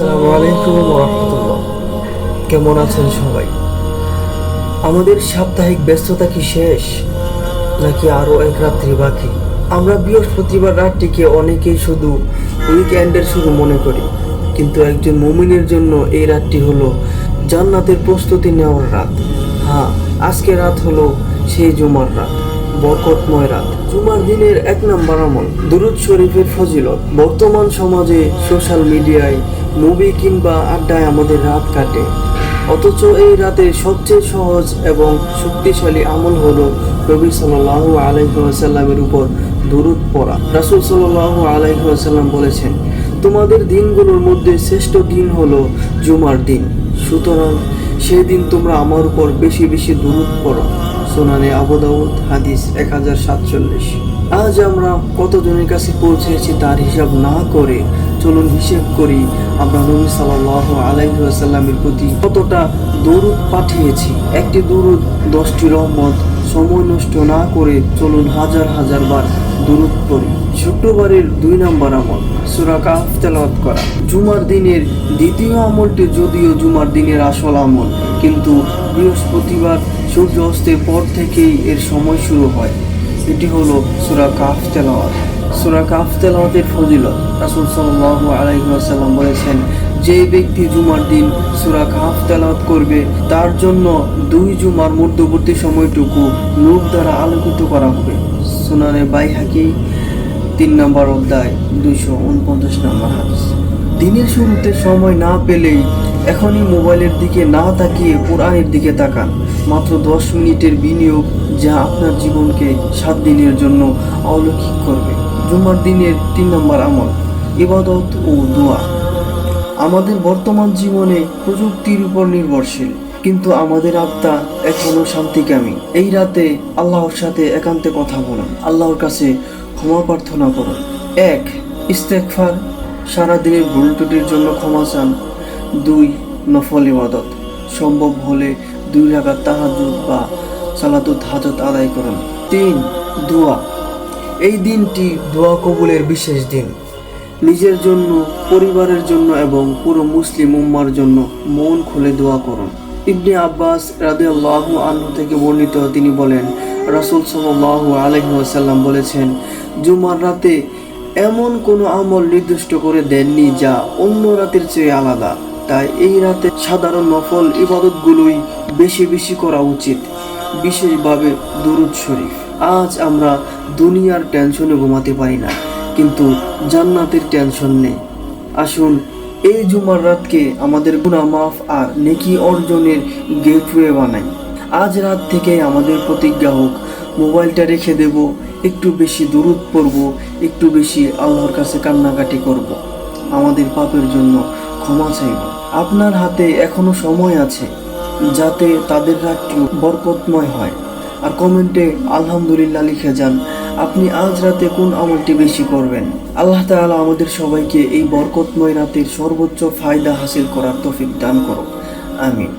আসসালামু আলাইকুম রহমতুল্লাহ। কেমন আছেন সবাই? আমাদের সাপ্তাহিক ব্যস্ততা কি শেষ, নাকি আরও এক রাত্রি বাকি? আমরা বৃহস্পতিবার রাতটিকে অনেকেই শুধু উইকেন্ডের শুধু মনে করি, কিন্তু একজন মুমিনের জন্য এই রাতটি হলো জান্নাতের প্রস্তুতি নেওয়ার রাত। হ্যাঁ আজকে রাত হলো সেই জুমার রাত, বরকতময় রাত। জুমার দিনের এক নম্বর আমল, দুরুদ শরীফের ফজিলত। বর্তমান সমাজে সোশ্যাল মিডিয়ায় মুভি কিংবা আড্ডায় আমাদের রাত কাটে। অথচ এই রাতে সবচেয়ে সহজ এবং শক্তিশালী আমল হলো নবী সাল্লাহ আলাইসাল্লামের উপর দুরুদ পড়া। রাসুল সাল্লাহ আলাইসাল্লাম বলেছেন, তোমাদের দিনগুলোর মধ্যে শ্রেষ্ঠ দিন হলো জুমার দিন। সুতরাং সেই দিন তোমরা আমার উপর বেশি বেশি দুরুদ পড়ো। সোনানে আবুদাউদ হাদিস এক হাজার সাতচল্লিশ। আজ আমরা কতজনের কাছে পৌঁছেছি তার হিসাব না করে চলুন হিসেব করি। আমরা নবী সাল্লাহ আলাইসাল্লামের প্রতি কতটা দরুদ পাঠিয়েছি। একটি দরুদ, দশটি রহমত, সময় নষ্ট না করে চলুন হাজার হাজার বার দরুদ পড়ি। শুক্রবারের দুই নম্বর আমল, সুরা কাফ তেলাওয়াত করা। জুমার দিনের দ্বিতীয় আমলটি যদিও জুমার দিনের আসল আমল, কিন্তু বৃহস্পতিবার সূর্য অস্তের পর থেকেই এর সময় শুরু হয়। এটি হলো সুরা কাফ তেলাওয়াত। সুরা কাফ তেলাওয়াতের ফজিলত। রাসূল সাল্লাল্লাহু আলাইহি ওয়াসাল্লাম বলেছেন যে ব্যক্তি জুমার দিন সুরা কাফ তেলাওয়াত করবে, তার জন্য দুই জুমার মধ্যবর্তী সময়টুকু নূর দ্বারা আলোকিত করা হবে। সুনানে বাইহাকি তিন নম্বর অধ্যায়, দুইশো উনপঞ্চাশ নম্বর হাদিস। দিনের শুরুতে সময় না পেলেই এখনই মোবাইলের দিকে না তাকিয়ে কোরআনের দিকে তাকান। মাত্র দশ মিনিটের বিনিয়োগ যা আপনার জীবনকে সাত দিনের জন্য অলৌকিক করবে। জুমার দিনের তিন নম্বর আমল, ইবাদত ও দোয়া। আমাদের বর্তমান জীবনে প্রযুক্তির উপর নির্ভরশীল, কিন্তু আমাদের আত্মা এখনও শান্তিকামী। এই রাতে আল্লাহর সাথে একান্তে কথা বলুন, আল্লাহর কাছে ক্ষমা প্রার্থনা করুন। এক ইস্তেকফার সারাদিনের ভুল ত্রুটির জন্য ক্ষমা চান। দুই, নফল ইবাদত, সম্ভব হলে দুই রাকাত তাহাজুদ বা সালাতুত হাজত আদায় করুন। তিন, দোয়া এই দিনটি দোয়া কবুলের বিশেষ দিন। নিজের জন্য, পরিবারের জন্য এবং পুরো মুসলিম উম্মার জন্য মন খুলে দোয়া করুন। ইবনে আব্বাস রাদিয়াল্লাহু আনহু থেকে বর্ণিত তিনি বলেন, রাসূল সাল্লাল্লাহু আলাইহি ওয়াসাল্লাম বলেছেন, জুমার রাতে এমন কোনো আমল নির্দিষ্ট করে দেননি যা অন্য রাতের চেয়ে আলাদা। তাই এই রাতে সাধারণ নফল ইবাদতগুলোই বেশি বেশি করা উচিত, বিশেষভাবে দুরুদ শরীফ। আজ আমরা দুনিয়ার টেনশনে ঘুমাতে পারি না, কিন্তু জান্নাতের টেনশন নেই। আসুন, এই জুমার রাতকে আমাদের গুণা মাফ আর নেকি অর্জনের গেটওয়ে বানাই। আজ রাত থেকে আমাদের প্রতিজ্ঞা হোক, মোবাইলটা রেখে দেব, একটু বেশি দূরত পড়ব, একটু বেশি আল্লাহর কাছে কান্নাকাটি করব। আমাদের পাপের জন্য ক্ষমা চাইব। আপনার হাতে এখনও সময় আছে, যাতে তাদের রাতটি বরকতময় হয়। আর কমেন্টে আলহামদুলিল্লাহ লিখে যান, আপনি আজ রাতে কোন আমলটি বেশি করবেন? আল্লাহ তাআলা আমাদের সবাইকে এই বরকতময় রাতের সর্বোচ্চ ফায়দা হাসিল করার তৌফিক দান করো আমিন।